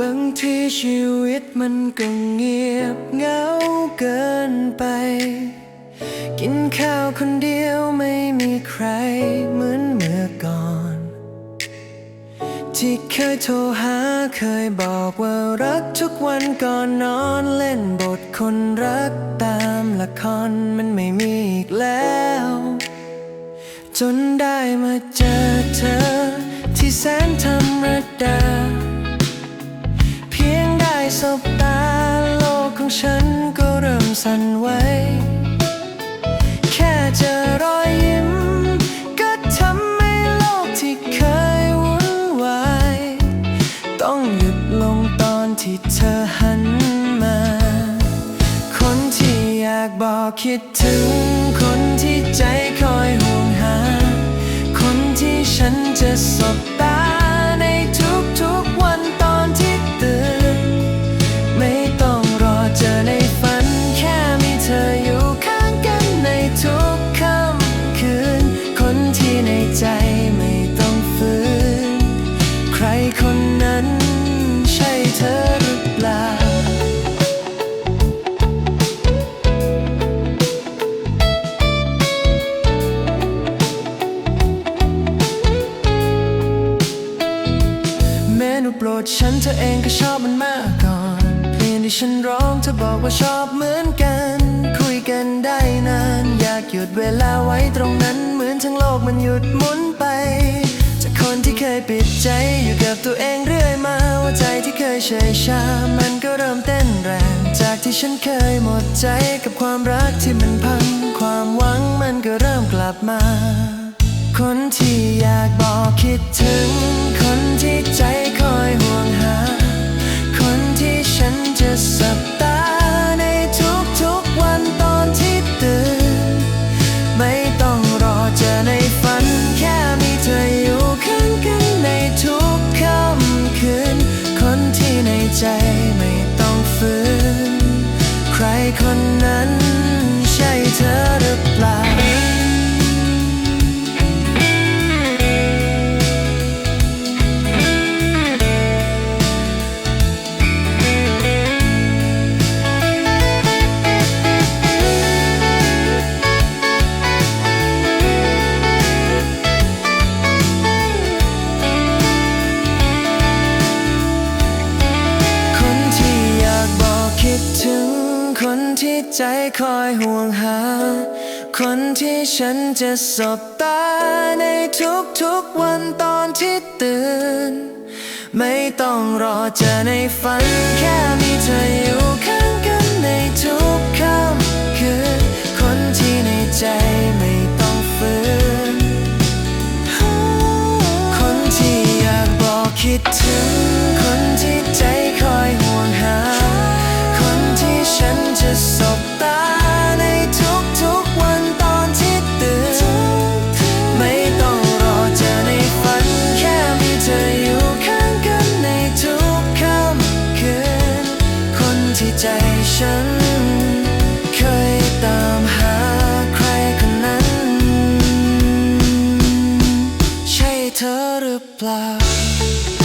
บางทีชีวิตมันก็เงียบเหงาเกินไป กินข้าวคนเดียวไม่มีใครเหมือนเมื่อก่อน ที่เคยโทรหาเคยบอกว่ารักทุกวันก่อนนอนเล่นบทคนรักตามละครมันไม่มีอีกแล้ว จนได้มาเจอเธอ ที่แสนธรรมดา สบตาโลกของฉันก็เริ่มสั่นไหวแค่เจอรอยยิ้ม ก็ทำให้โลกที่เคยวุ่นวายต้องหยุดลงตอนที่เธอหันมา คนที่อยากบอกคิดถึง คนที่ใจคอยห่วงหา คนที่ฉันจะสบตา เมนูโปรดฉันเธอเองก็ชอบมันมากก่อนเพลงที่ฉันร้องเธอบอกว่าชอบเหมือนกัน คุยกันได้นาน อยากหยุดเวลาไว้ตรงนั้น เหมือนทั้งโลกมันหยุดหมุนไปจากคนที่เคยปิดใจอยู่กับตัวเองเรื่อยมาว่าใจที่เคยเฉยชา มันก็เริ่มเต้นแรง จากที่ฉันเคยหมดใจกับความรักที่มันพัง ความหวังมันก็เริ่มกลับมา คนที่อยากบอกคิดถึง คนที่ใจคอยห่วงหา คนที่ฉันจะสับตาในทุกๆวันตอนที่ตื่น ไม่ต้องรอเจอในฝัน แค่มีเธออยู่ข้างกันในทุกค่ำคืน คนที่ในใจไม่ต้องฝืน ใครคนนั้น ใจคอยห่วงหา คนที่ฉันจะสบตาในทุกๆวันตอนที่ตื่น ไม่ต้องรอเจอในฝันแค่มีเธออยู่ข้างกันในทุกค่ำคืนคนที่ในใจ เธอหรือเปล่า